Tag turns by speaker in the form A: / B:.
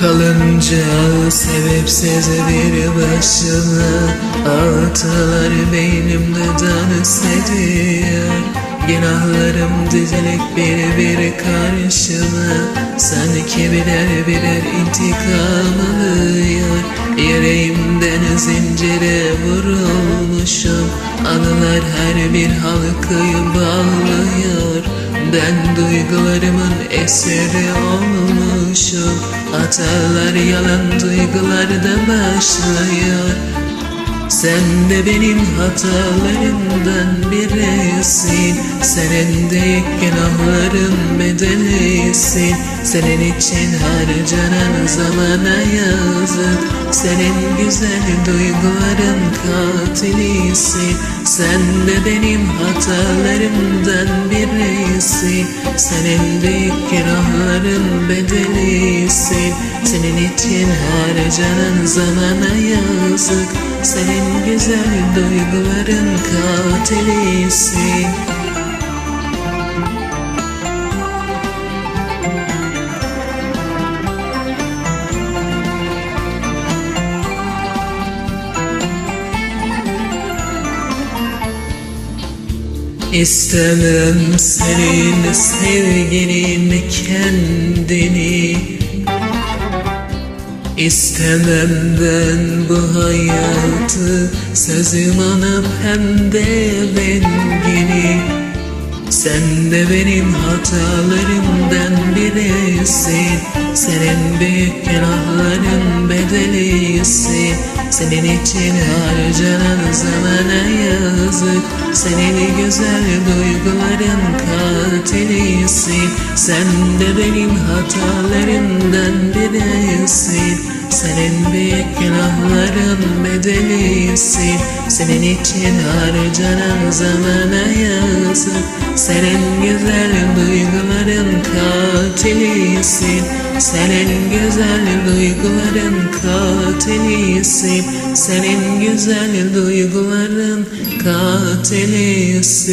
A: Kalınca sebepsiz bir başına Altılar beynimde dans ediyor Günahlarım dizilik bir bir karşıma Sanki birer birer intikam alıyor Yüreğimden zincire vurulmuşum Anılar her bir halkayı bağlıyor Ben duygularımın eseri olmuşum Hatalar yalan duygularda başlıyor. Sen de benim hatalarımdan birisin. Senin de günahların bedelisin Senin için harcanan zamana yazık. Senin güzel duyguların katilisin Sen de benim hatalarımdan birisin Senin de günahların bedelisin Senin için harcanan zamana yazık. Senin güzel duyguların katilisin İstemem senin sevginin kendini. İstemem ben bu hayatı Sözüm anıp hem de rengini. Sen de benim hatalarımdan birisin. Senin büyük günahların bedelisin Senin için harcanan zamana yazık Senin güzel duyguların katilisin Sen de benim hatalarımdan birisin Senin büyük günahların bedelisin Senin için harcanan zamana yazık. Senin güzel duyguların katilisin Senin güzel duyguların katilisin Senin güzel duyguların katilisin